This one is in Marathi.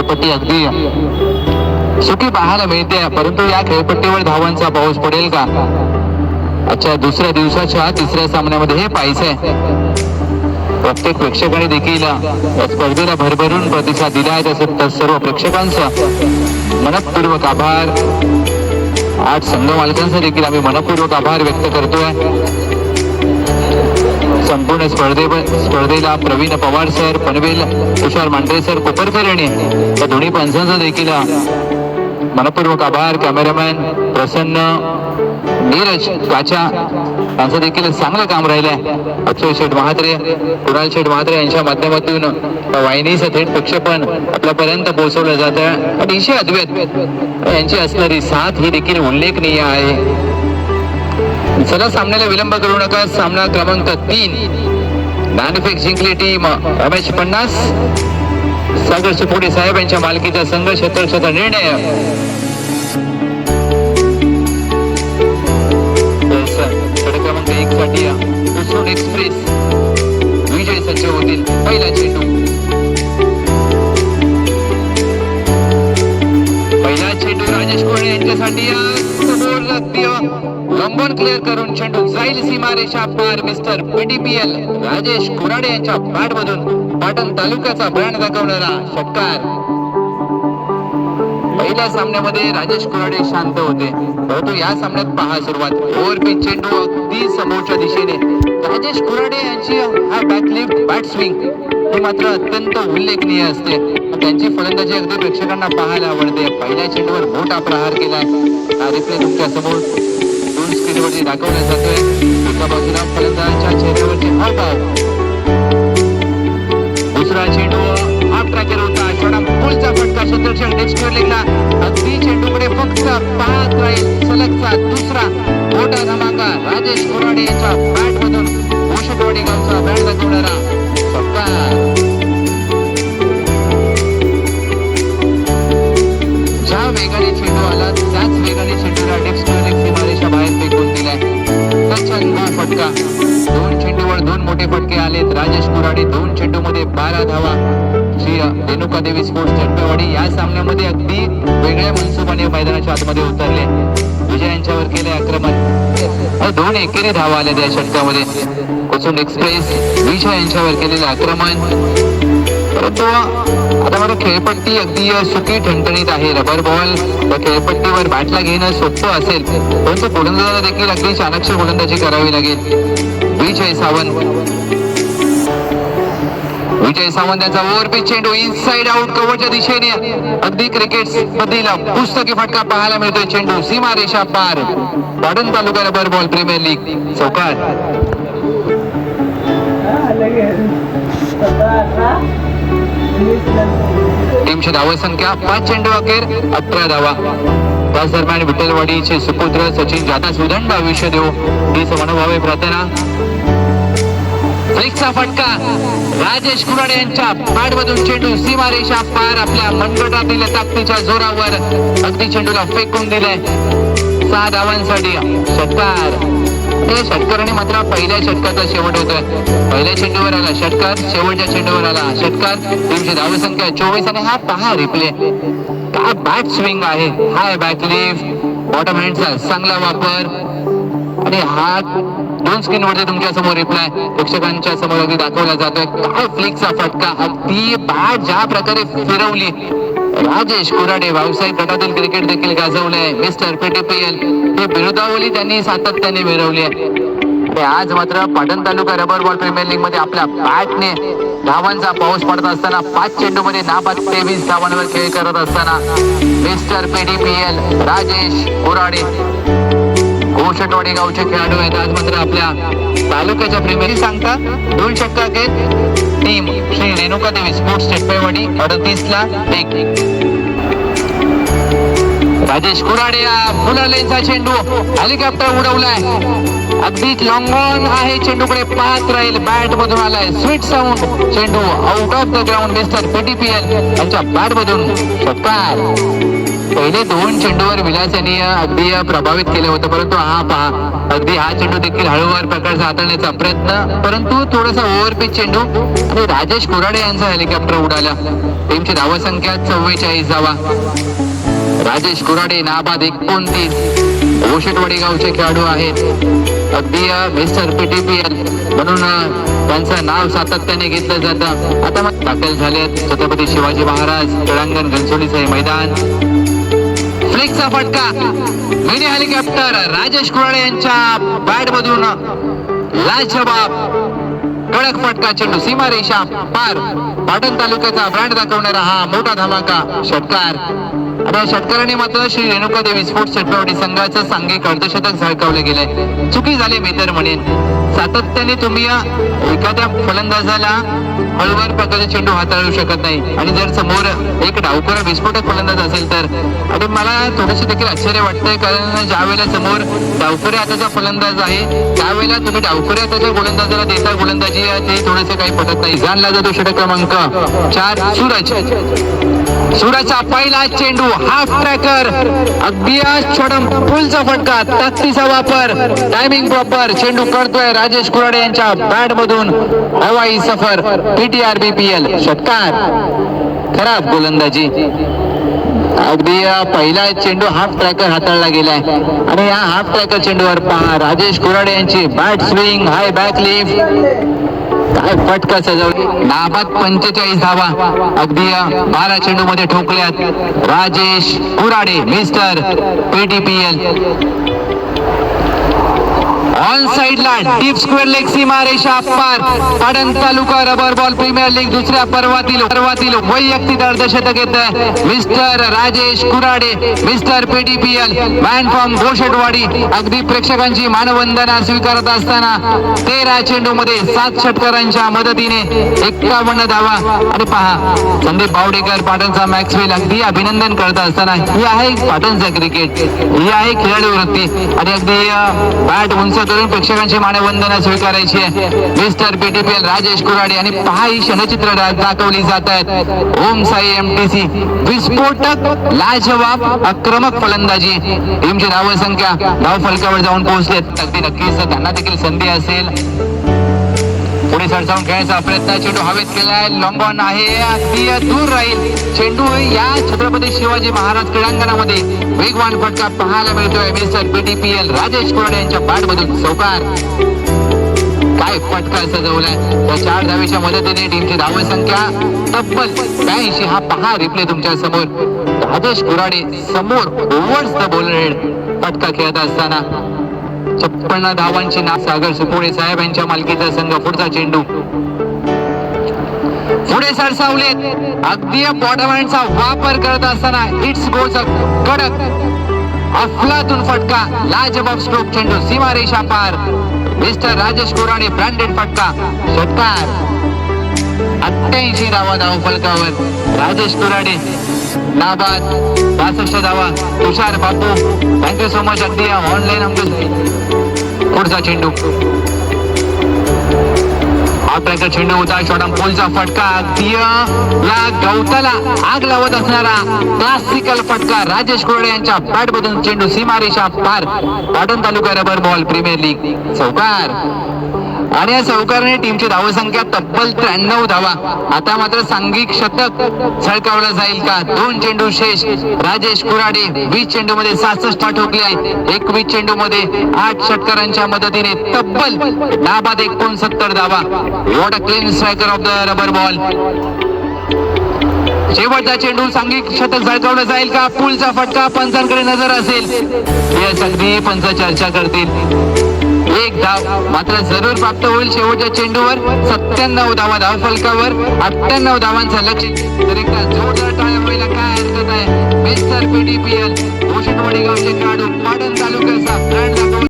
खेळपट्टी अगदी सुखी पाहायला मिळते. परंतु या खेळपट्टीवर धावांचा पाऊस पडेल का? अच्छा दुसऱ्या दिवसाच्या तिसऱ्या सामन्यामध्ये हे पाहिजे प्रत्येक प्रेक्षकाने देखील या स्पर्धेला भरभरून प्रतिसाद दिला आहे. तसं तर सर्व प्रेक्षकांचं मनपूर्वक आभार. आठ संघ मालकांचा देखील आम्ही मनपूर्वक आभार व्यक्त करतोय. संपूर्ण स्पर्धे स्पर्धेला प्रवीण पवार सर पनवेल तुषार मांढरे सर कोपरकर यांनी या दोन्ही पंचांचा देखील मनपूर्वक आभार. कॅमेरामॅन प्रसन्न नीरज काचा यांचं देखील चांगलं काम राहिलंय. अक्षय शेठ महात्रे कुणाल शेठ महात्रे यांच्या माध्यमातून वाहिनीचं थेट प्रक्षेपण आपल्यापर्यंत पोहोचवलं जातं अतिशय अद्वैत यांची असणारी साथ ही देखील उल्लेखनीय आहे. सदा सामन्याला विलंब करू नका. सामना क्रमांक तीन. नाणेफेक जिंकली टीम रमेश पन्नास. सागर सुपोडे साहेब यांच्या मालकीचा संघ शतरक्षाचा निर्णय. Yes, sir. क्रमांक एक साठी. उस्रून एक्सप्रेस विजय सज्ज होतील पहिला चेंडू पहिला चेंडू राजेश कोळे यांच्यासाठी लंबन क्लिअर करून चेंडू जाईल सीमारेषा पार मिस्टर पीडीपीएल राजेश कुराडे यांच्या बॅट मधून पाटण तालुक्याचा ब्रँड दाखवणारा षटकार. पहिल्या सामन्यामध्ये राजेश कुराडे शांत होते. परंतु या सामन्यात पहा सुरुवात. ओव्हर पिच चेंडू अगदी समोरच्या दिशेने. राजेश कुराडे यांची हा बॅकलिफ्ट बॅट स्विंग ही मात्र अत्यंत उल्लेखनीय असते. त्यांची फलंदाजी अगदी प्रेक्षकांना पाहायला आवडते. पहिल्या चेंडूवर मोठा प्रहार केलाय हा रिप्ले तुमच्यासमोर दोन स्क्रीनवरती दाखवला जातोय एका बाजूला फलंदाजाच्या चेहऱ्यावरचे हावभाव दुसरा चेंडू हाफ ट्रॅकर होता छोटा पुलचा फटका शतरक्षक नेक्स्टवर लिखला अगदी चेंडूकडे फक्त पाहत राहील. सलगचा दुसरा मोठा धमाका राजेश कोराडे यांच्या बॅट मधून भूषणवाडी गावचा बॅट दाखवणारा षटकार ज्या वेगाने चेंडू आला त्याच वेगाने चेंडूला नेक्स्टवर दोन चेंडूवर दोन मोठे फटके आलेत. राजेश कुराडे दोन चेंडूमध्ये बारा धावा. श्री रेणुका देवी स्पोर्ट्स चंपेवाडी या सामन्यामध्ये अगदी वेगळ्या मनसुबाने मैदानाच्या आतमध्ये उतरले. विजय यांच्यावर केले आक्रमण. हो, दोन एकेरी धावा आल्या त्या षटकामध्ये. कोसुंड एक्सप्रेस विजय यांच्यावर केलेले आक्रमण. परंतु आता मला खेळपट्टी अगदी सुखी ठणठणीत आहे. रबर बॉल त्या खेळपट्टीवर बॅटला घेणं सोपं असेल परंतु गोलंदाजाला देखील अगदी चाणक्य गोलंदाजी करावी लागेल. विजय सावंत. विजय सावंत याचा ओव्हर पिच चेंडू इनसाइड आउट कव्हरच्या दिशेने अगदी क्रिकेट मधील पुस्तकी फटका पाहायला मिळतोय. चेंडू सीमा रेषा पार. Patan taluka rubber ball premier league. चौकार टीमची धावसंख्या पाच चेंडू अखेर अठरा धावा. त्याच दरम्यान विठ्ठलवाडीचे सुपुत्र सचिन जाता सुदंड आयुष्य देऊ. ही समनुभावे प्रार्थना. फ्लिकचा फटका. राजेश कुराडे यांच्या मधून चेंडू सीमारेषा पार आपल्या मनगटातील ताकदीच्या जोरावर. अगदी चेंडूला फेकून दिले सहा धावांसाठी षटकार हे षटकाराने मात्र पहिल्या षटकाचा शेवट होतोय. पहिल्या चेंडूवर आला षटकार शेवटच्या चेंडूवर आला षटकार. टीमची धाव संख्या चोवीस आणि हा पहा रिप्ले काय बॅट स्विंग आहे? हाय बॅकलिफ्ट बॉटम हँडचा चांगला वापर. आणि हा दोन स्क्रीन वरती तुमच्यासमोर रिप्लाय प्रेक्षकांच्या समोर अगदी दाखवला जातोय. काय फ्लिकचा फटका? अगदी बॅट ज्या प्रकारे फिरवली राजेश कुराडे व्यावसायिक गटातील क्रिकेट देखील गाजवलंय. मिस्टर पीटीपीएल ही बिरुदावली त्यांनी सातत्याने मिळवली आहे. आज मात्र Patan taluka rubber ball premier लीगमध्ये आपल्या बॅटने धावांचा पाऊस पडत असताना पाच चेंडू मध्ये नाबाद तेवीस धावांवर खेळ करत असताना मिस्टर पीडीपीएल राजेश कुराडे घोषटवाडी गावचे खेळाडू आहेत. आज मात्र आपल्या तालुक्याच्या प्रेमी सांगता दोन षटका घेत टीम श्री रेणुका देवी स्पोर्ट्स चटपेवाडी अडतीस ला एक. राजेश कुराडे फुलालेचा चेंडू हेलिकॉप्टर उडवलाय. अगदी लॉंग ऑन आहे चेंडूकडे पाहत राहील बॅट मधून आलाय. स्वीट साऊंड चेंडू out of the ground mister PTPL यांच्या बॅट मधून. षटकार पहिले दोन चेंडूवर विलास यांनी अगदी प्रभावित केलं होतं. परंतु हा पहा अगदी हा चेंडू देखील हळूवार प्रकारचा हाताळण्याचा प्रयत्न. परंतु थोडासा ओव्हरपिच चेंडू आणि राजेश कुराडे यांचा हेलिकॉप्टर उडाला. टीमची धावसंख्या चव्वेचाळीस धावा राजेश कुराडे नाबाद एकोणतीस. ओशटवाडी गावचे खेळाडू आहेत. अगदी मिस्टर पीटीपीएल म्हणून त्यांचं नाव सातत्याने घेतलं जातं. आता मग दाखल झाले छत्रपती शिवाजी महाराज तेलंगण घनसोलीचं हे मैदान. फ्लिकचा फटका. मिनी हेलिकॉप्टर राजेश कुराळे यांच्या बॅट मधून लाजवाब कडक फटका चेंडू सीमा रेषा पार. पाटण तालुक्याचा ब्रँड दाखवणारा हा मोठा धमाका षटकार. आणि षटकाराने मात्र श्री रेणुका देवी स्पोर्ट्स छत्रपती संघाचं सांघिक अर्धशतक झळकावले गेले. चुकी झाली मी तर म्हणेन. सातत्याने तुम्ही या एखाद्या फलंदाजाला हळूवार प्रकारचे चेंडू हाताळू शकत नाही. आणि जर समोर एक डावखोरा विस्फोटक फलंदाज असेल तर आणि मला थोडेसे देखील आश्चर्य वाटतंय कारण ज्या वेळेला समोर डावखोऱ्या हाताचा फलंदाज आहे त्यावेळेला तुम्ही डावखोऱ्या हाताच्या गोलंदाजाला देता गोलंदाजी ते थोडेसे काही पटत नाही. जाणला जातो षटक क्रमांक चार सूरज. सुराचा पहिला चेंडू हाफ ट्रॅकर अगदी छोडम फुलचा फटका तत्तीचा वापर टायमिंग प्रॉपर चेंडू करतोय राजेश कुराडे यांच्या बॅट मधून हवाई सफर पीटीआर बीपीएल षटकार. खराब गोलंदाजी. अगदी पहिला चेंडू हाफ ट्रॅकर हाताळला गेलाय. आणि या हाफ ट्रॅकर चेंडूवर पहा राजेश कुराडे यांची bat swing high back lift काय फटका सजवली. नाबाद पंचेचाळीस धावा अगदी बारा चेंडू मध्ये ठोकल्यात. Rajesh Kurade mister PTPL. On साईडला डीप स्क्वेअर लेग सीमा रेषा पार आडन taluka rubber ball premier league दुसऱ्या पर्वातील पर्वातील वैयक्तिक अर्धशतक येत आहे. Mister Rajesh Kurade mister PDPL man from Ghoshatwadi अगदी प्रेक्षकांची मानवंदना स्वीकारत असताना तेरा चेंडू मध्ये सात षटकारांच्या मदतीने एक्कावन्न धावा. आणि पहा संदीप बावडेकर पाटणचा मॅक्सवेल अगदी अभिनंदन करत असताना ही आहे पाटणचा क्रिकेट ही आहे खेळाडू वृत्ती आणि अगदी बॅट उंच करून प्रेक्षकांची मानवंदना स्वीकारायची. आहे मिस्टर पीटीपीएल राजेश कुराडे आणि पहा ही क्षणचित्र दाखवली जात आहेत. ओम साई एमटीसी विस्फोटक लाजवाब आक्रमक फलंदाजी. टीमची धावसंख्या धाव फलकावर जाऊन पोहोचलेत. अगदी नक्कीच त्यांना देखील संधी असेल. पुढे सरसावून खेळायचा प्रयत्न. चेंडू हवेत केलाय. लॉंग ऑन आहे. अगदी दूर राहील. चेंडू या छत्रपती शिवाजी महाराज क्रीडांगणामध्ये वेगवान फटका पाहायला मिळतोय. मिस्टर पीडीपीएल राजेश कुराडे यांच्या बॅटमधून चौकार काय फटका सजवलाय. या चार धावेच्या मदतीने टीमची धाव संख्या तब्बल ब्याऐंशी. हा पहा रिप्ले तुमच्यासमोर. राजेश कुराडे समोर ओव्हर्स द बोलरेड फटका खेळत असताना छप्पन्न धावांची ना सागर सुपोळे साहेब यांच्या मालकीचा संघ पुढचा चेंडू. पुढे सरसावलेत अगदी बॉटमॅनचा वापर करत असताना हिट्स गोचा कडक अफलातून फटका. लाजबाब स्ट्रोक चेंडू सीमा रेषा पार. मिस्टर राजेश कोराडे ब्रँडेड फटका. षटकार अठ्ठ्याऐंशी धावा धाव फलकावर. राजेश कुराडे नाबाद. बासष्ट धावा Tushar Bapu. Thank you so much अगदी ऑनलाईन आमच्या पुढचा चेंडू. हा चेंडू होता शॉटम पोलचा फटका. अगदी या गवताला आग लावत असणारा क्लासिकल फटका. राजेश कुरडे यांच्या बॅट मधून चेंडू सीमारेषा पार. Patan taluka rubber ball premier league. चौकार. आणि या चौकारने टीमची धावसंख्या तब्बल त्र्याण्णव धावा. आता मात्र सांघिक शतक झळकावलं जाईल का? दोन चेंडू शेष राजेश कुराडे वीस चेंडू मध्ये सहासष्ट ठोकले आहेत. एकवीस चेंडू मध्ये आठ षटकारांच्या मदतीने तब्बल नाबाद एकोणसत्तर धावा. What a clean striker of the rubber ball शेवटचा चेंडू सांघिक शतक झळकावलं जाईल का? पुलचा फटका पंचांकडे नजर असेल. यस अगदी पंच चर्चा करतील. एक धाव. मात्र जरूर प्राप्त होईल शेवटच्या चेंडूवर. सत्त्याण्णव धावा धाव फलकावर. अठ्ठ्याण्णव धावांचा लक्ष. तर एकदा जोरदार टाळ्या व्हायला काय हरकत आहे? मिस्टर पीडीपीएल भूषण वडेगावचे खेळाडू पाटण तालुक्याचा ब्रँड